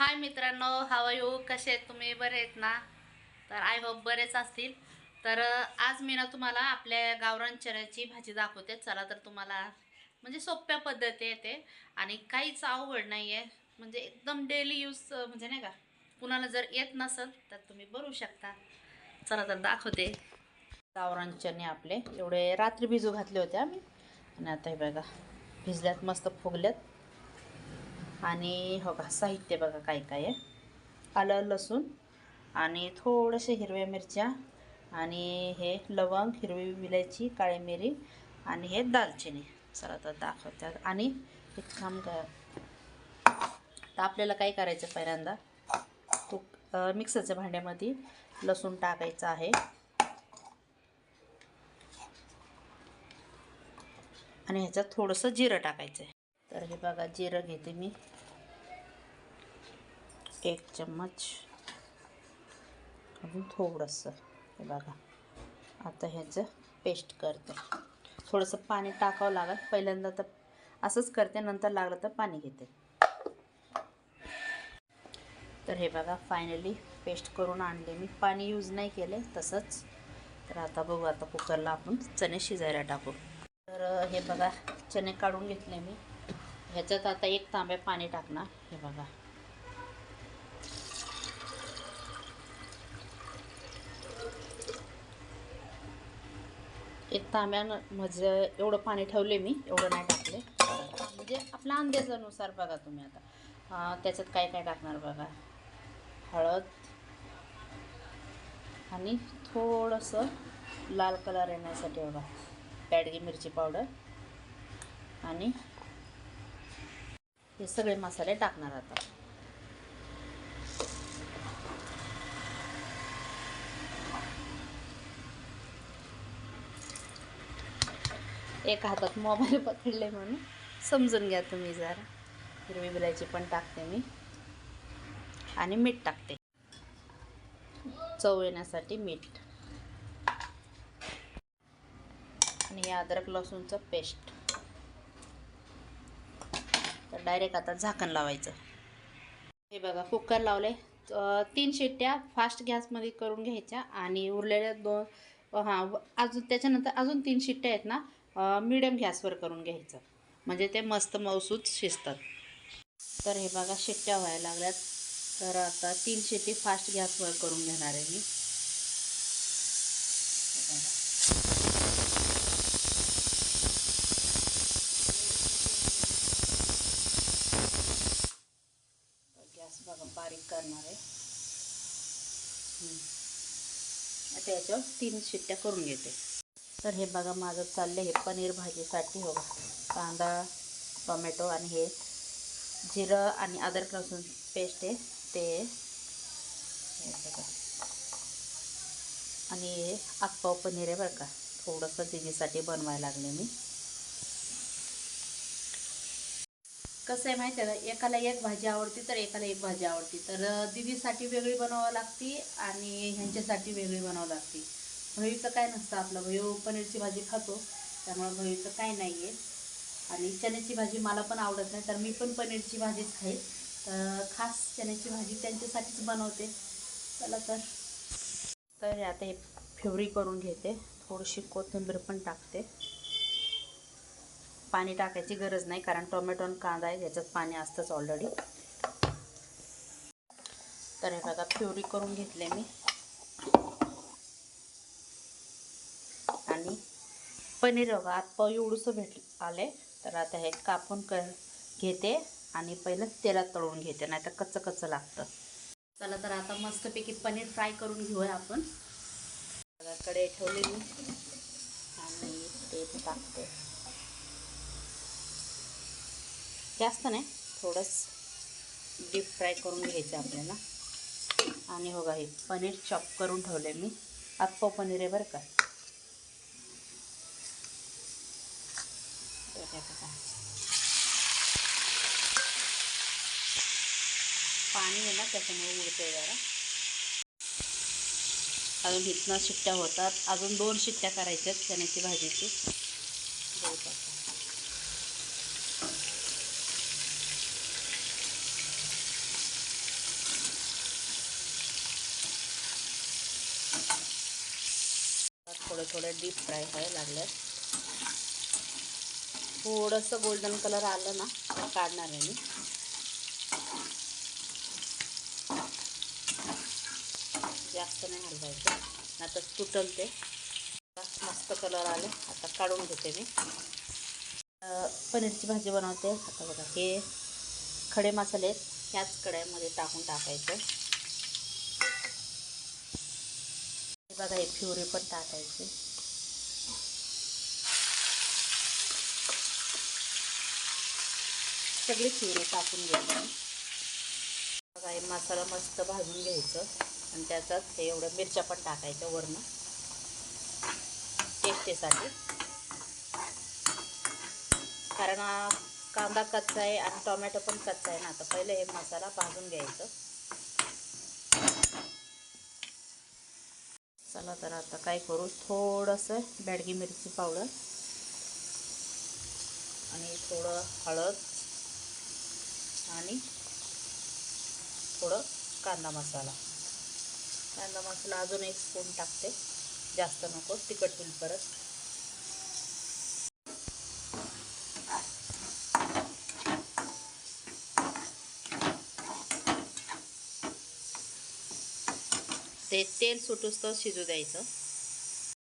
हाय मित्रांनो हवा यू कसे आहेत तुम्ही? बरे आहेत ना? तर आय होप बरेच असतील. तर आज मी ना तुम्हाला आपल्या गावरान चण्याची भाजी दाखवते. चला तर तुम्हाला म्हणजे सोप्या पद्धती येते. आणि काहीच अवघड नाही आहे म्हणजे एकदम डेली यूज म्हणजे नाही का? कुणाला जर येत नसेल तर तुम्ही बनवू शकता. चला तर दाखवते. गावरान चणे आपले. एवढे रात्री भिजू घातले होते आम्ही. आणि आता हे बघा भिजल्यात मस्त फुगल्यात. आणि हो का साहित्य बघा काय काय आहे. आलं लसूण आणि थोडेसे हिरव्या मिरच्या आणि हे लवंग हिरवी विलायची काळी मिरी आणि हे दालचिनी. चला तर दाखवतात. आणि एक काम कर. तर आपल्याला काय करायचं पहिल्यांदा? कुक मिक्सरच्या भांड्यामध्ये लसूण टाकायचं आहे. आणि ह्याच्यात थोडंसं जिरं टाकायचं आहे तर हे बघा जिरं घेते मी. एक चम्मच. अजून थोडंसं हे बघा. आता ह्याचं पेस्ट करते. थोडंसं पाणी टाकावं लागेल. पहिल्यांदा तर असंच करते नंतर लागलं तर पाणी घेते. तर हे बघा फायनली पेस्ट करून आणले मी. पाणी यूज नाही केले तसंच. तर आता बघू आता कुकरला आपण चणे शिजायला टाकू. तर हे बघा चणे काढून घेतले मी. ह्याच्यात आता एक तांब्या पाणी टाकणार. हे बघा. एक तांब्यानं म्हणजे एवढं पाणी ठेवले मी एवढं नाही टाकले. म्हणजे आपल्या अंदाजानुसार बघा तुम्ही आता. त्याच्यात काय काय टाकणार बघा. हळद आणि थोडंसं लाल कलर येण्यासाठी बघा. पॅडगी मिरची पावडर आणि हे सगळे मसाले टाकणार आता. एक हातात मोबाईल पकडले म्हणून समजून घ्या तुम्ही जरा. हिरवी बिलायची पण टाकते मी. आणि मीठ टाकते. चव येण्यासाठी मीठ. आणि अद्रक लसूणचं पेस्ट. तर डायरेक्ट आता झाकण लावायचं. हे बघा कुकर लावले तीन शिट्ट्या फास्ट गॅसमध्ये करून घ्यायच्या आणि उरलेल्या दोन हां अजून त्याच्यानंतर अजून तीन शिट्ट्या आहेत ना मिडियम गॅसवर करून घ्यायचं. म्हणजे ते मस्त मौसूद शिजतात. तर हे बघा शिट्ट्या व्हायला लागल्यात. तर आता तीन शिट्टी फास्ट गॅसवर करून घेणार आहे मी हे बघा. गॅस बघा बारीक करणार आहे हम्म. आता याच्यावर तीन शिट्ट्या करून घेते. तर हे बघा माझं चाललं हे पनीर भाजीसाठी हो कांदा टोमॅटो आणि हे जिरं आणि अद्रक लसूण पेस्ट आहे ते. बघा. आणि हे आप्पाव पनीर आहे बरं का. थोडंसं दिदीसाठी बनवायला लागले मी. कसं आहे माहिती आहे ना एकाला एक भाजी आवडती तर एकाला एक भाजी आवडती. तर दिदीसाठी वेगळी बनवावं लागती आणि ह्यांच्यासाठी वेगळी बनावं लागती. भईचं काय नसतं आपलं भयू पनीरची भाजी खातो त्यामुळं भईचं काय नाही आहे आणि चण्याची भाजी मला पण आवडत नाही तर मी पण पनीरची भाजीच खाईन. तर खास चण्याची भाजी त्यांच्यासाठीच बनवते. चला तर. तर आता हे फेवरी करून घेते थोडीशी कोथिंबीर पण टाकते. पाणी टाकायची गरज नाही कारण टोमॅटो आणि कांदा आहे ह्याच्यात पाणी असतंच ऑलरेडी तर हे बघा प्युरी करून घेतले मी. आणि पनीर बघा आत एवढंसं भेट आले तर आता हे कापून क घेते आणि पहिलं तेलात तळून घेते नाही तर कच्चं कच्चं लागतं. चला तर आता मस्तपैकी पनीर फ्राय करून घेऊया आपण. कडे ठेवले मी. आणि ते टाकते. जास्त नाही थोडंच डीप फ्राय करून घ्यायचं आपल्याला. आणि हो हे पनीर चॉप करून ठेवले मी. आप्पा पनीर आहे बरं का. पाणी आहे ना त्याच्यामुळे उडते जरा. अजून इथनं शिट्ट्या होतात. अजून दोन शिट्ट्या करायच्यात चण्याची भाजीची. थोडं थोडं डीप फ्राय व्हायला लागलं थोडंसं गोल्डन कलर आलं ना काढणार आहे मी. जास्त नाही हलवायचं आता तुटल ते मस्त कलर आले आता काढून घेते मी. पनीरची भाजी बनवते. आता बघा हे खडे मसाले आहेत, ह्याच कढईमध्ये टाकून टाकायचं हे बघा हे फ्युरी पण टाकायचे. सगळी फ्युरी टाकून घ्यायची बघा हे मसाला मस्त भाजून घ्यायचं. आणि त्याच्यात हे एवढ्या मिरच्या पण टाकायच्या वरनं. टेस्टीसाठी. कारण कांदा कच्चा आहे आणि टोमॅटो पण कच्चा आहे ना तर पहिले हे मसाला भाजून घ्यायचं. चला तर आता काय करू? थोडंसं बॅडगी मिरची पावडर आणि थोडं हळद आणि थोडं कांदा मसाला. कांदा मसाला अजून एक स्पून टाकते. जास्त नको तिखट होईल परत. ते तेल सुटूस तर शिजू द्यायचं.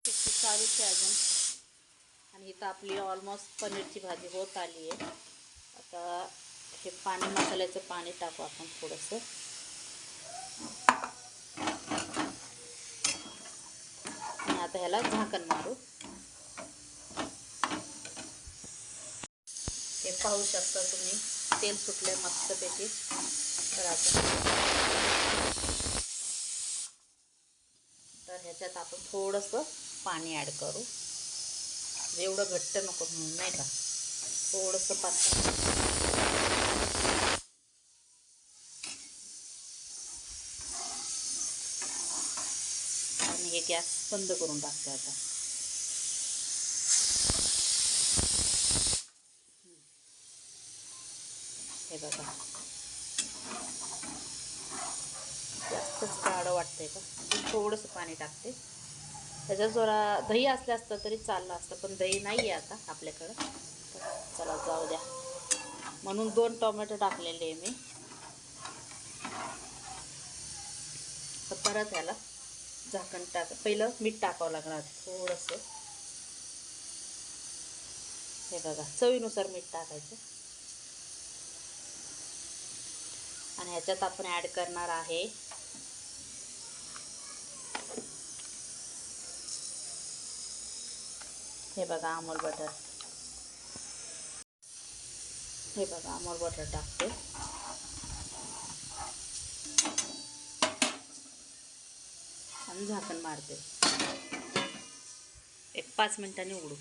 चालूच आहे अजून. आणि इथं आपली ऑलमोस्ट पनीरची भाजी होत आली आहे. आता हे पाणी मसाल्याचं पाणी टाकू आपण थोडंसं. आणि आता ह्याला झाकण मारू. हे पाहू शकता तुम्ही तेल सुटलं मस्तपैकी. तर आता तर ह्याच्यात आपण थोडंसं पाणी ॲड करू. एवढं घट्ट नको म्हणून नाही का? थोडंसं पातळ आणि हे गॅस बंद करून टाकते आता. हे बघा. गाढं का? थोडंसं पाणी टाकते. त्याच्यात जरा दही असलं असतं तरी चाललं असतं पण दही नाही आहे आता आपल्याकडं. चला जाऊ द्या. म्हणून दोन टोमॅटो टाकलेले आहे मी. तर परत ह्याला झाकण टाक पहिलं मीठ टाकावं लागणार थोडंसं. हे बघा चवीनुसार मीठ टाकायचं. आणि ह्याच्यात आपण ॲड करणार आहे हे बघा अमोल बटर. हे बघा अमोल बटर टाकते. आणि झाकण मारते. एक पाच मिनिटांनी उघडू.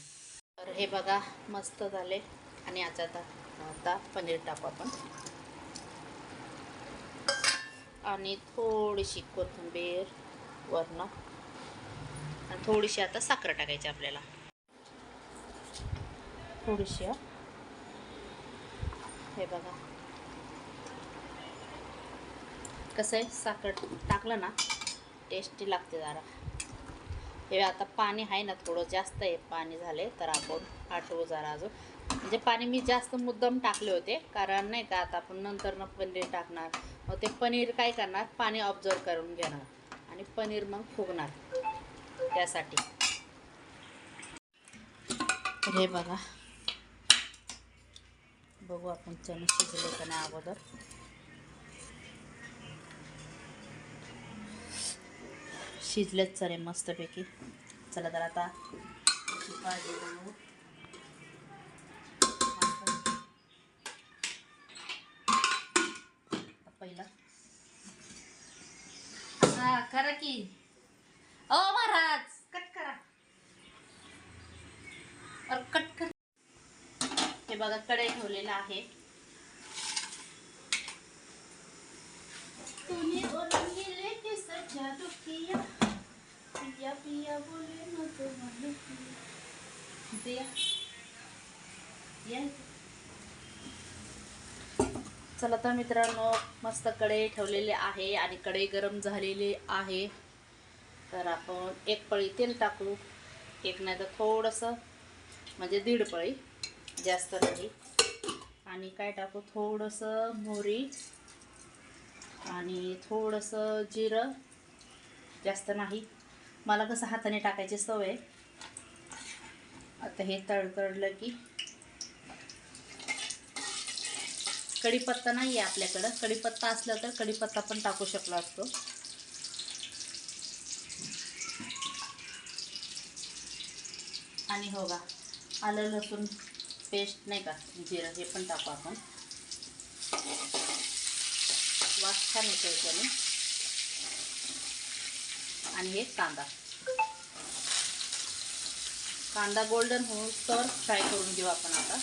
तर हे बघा मस्त झाले. आणि आता आता आता पनीर टाकू आपण. आणि थोडीशी कोथिंबीर वरनं आणि थोडीशी आता साखर टाकायची आपल्याला. थोडीशी हे बघा कसं आहे साखर टाकलं ना टेस्टी लागते जरा हे आता पाणी आहे ना थोडं जास्त आहे पाणी झाले तर आपण आठवू जरा अजून म्हणजे पाणी मी जास्त मुद्दाम टाकले होते कारण नाही का आता आपण नंतर ना पनीर टाकणार मग ते पनीर काय करणार पाणी ऑब्झर्व करून घेणार आणि पनीर मग फुगणार त्यासाठी हे बघा बघू आपण चणे शिजले का नाही अगोदर. शिजलेच चणे मस्तपैकी. चला तर आता भाजी बनवू. पहिला. हा खरं की ओ महाराज कट करा और कट कर हे बघा कढई ठेवलेला आहे तूने ओरंगी लेके सजा दो किया पिया पिया बोले न तो मन पिया दिया या इथे. चला तर मित्रांनो मस्त कढई ठेवलेली आहे आणि कढई गरम झालेली आहे. तर आपण एक पळी तेल टाकू. एक नाही तर थोडंसं म्हणजे दीड पळी. जास्त नाही आणि काय टाकू? थोडंसं मोहरी आणि थोडंसं जिरं. जास्त नाही. मला कसं हाताने टाकायची सवय आता हे तडतडलं की कढीपत्ता नाही आहे आपल्याकडं. कढीपत्ता असला तर कढीपत्ता पण टाकू शकलो असतो. आणि हो का आलं लसूण. पेस्ट नाही का? जिरं हे पण टाकू आपण. वास छान येतो याच्याने आणि हे कांदा. कांदा गोल्डन होऊन तर फ्राय करून घेऊ आपण आता.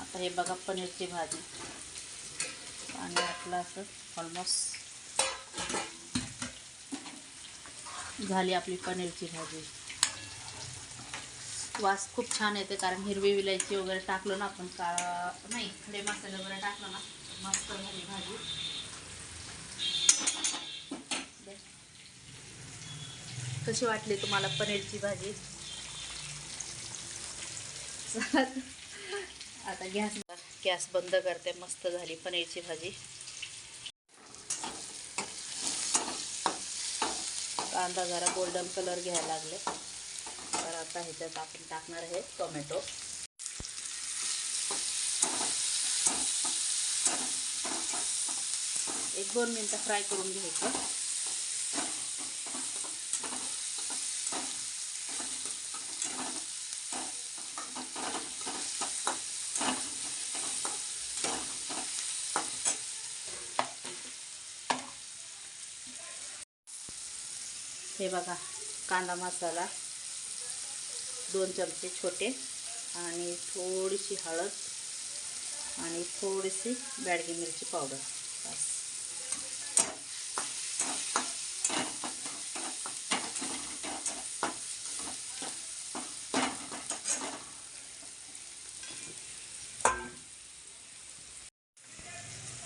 आता हे बघा पनीरची भाजी. आणि आपलं असं ऑलमोस्ट झाली आपली पनीरची भाजी. वास खूप छान येते कारण हिरवी विलायची वगैरे टाकलो ना आपण का नाही खडे मसाले वगैरे टाकलो ना मस्त झाली भाजी. कशी वाटली तुम्हाला पनीरची भाजी? आता गॅस गॅस बंद करते मस्त झाली पनीरची भाजी. कांदा जरा गोल्डन कलर घ्यायला लागले. आता ह्याच्यात आपण टाकणार आहे टोमॅटो. एक दोन मिनटं फ्राय करून घ्यायचं. हे बघा कांदा मसाला. दोन चमचे छोटे आणि थोडीशी हळद आणि थोडीशी बॅडगी मिरची पावडर. बस.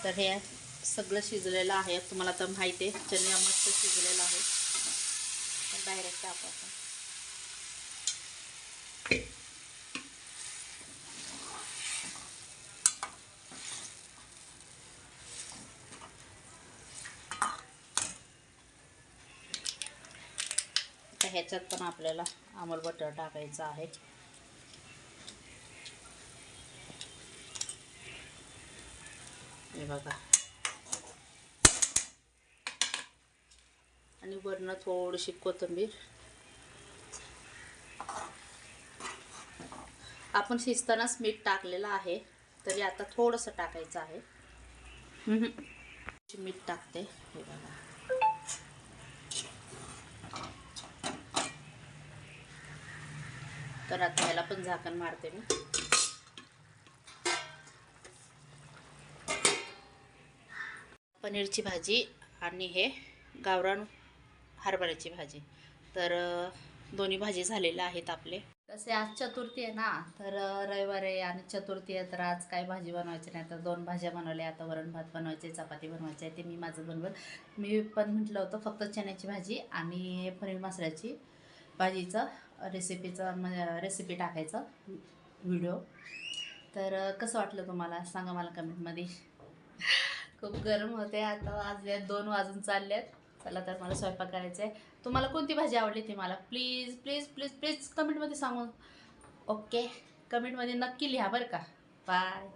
तर हे सगळं शिजलेलं आहे. तुम्हाला तर माहिती आहे चणे मस्त शिजलेलं आहे. डायरेक्ट टाकू आपण. याच्यात पण आपल्याला अमूल बटर टाकायचं आहे. हे बघा. आणि वरनं थोडीशी कोथिंबीर. आपण शिजतानाच मीठ टाकलेलं आहे तरी आता थोडंसं टाकायचं आहे. मीठ टाकते. हे बघा. तर आता ह्याला पण झाकण मारते मी. पनीरची भाजी आणि हे गावरान हरभऱ्याची भाजी. तर दोन्ही भाजी झालेल्या आहेत आपले. तसे आज चतुर्थी आहे ना तर रविवार आहे आणि चतुर्थी आहे तर आज काय भाजी बनवायची नाही. तर दोन भाज्या बनवल्या आता वरण भात बनवायचे चपाती बनवायची आहे ते मी माझं बनवत मी पण म्हटलं होतं फक्त चण्याची भाजी आणि पनीर मसाल्याची भाजीचं. रेसिपीचं म्हणजे रेसिपी टाकायचं व्हिडिओ तर कसं वाटलं तुम्हाला? सांगा मला कमेंटमध्ये. खूप गरम होते आता वाजल्यात दोन वाजून चालल्यात चला तर मला स्वयंपाक करायचा आहे तुम्हाला कोणती भाजी आवडली ती मला? प्लीज प्लीज प्लीज प्लीज कमेंटमध्ये सांगू. ओके कमेंटमध्ये नक्की लिहा बरं का. बाय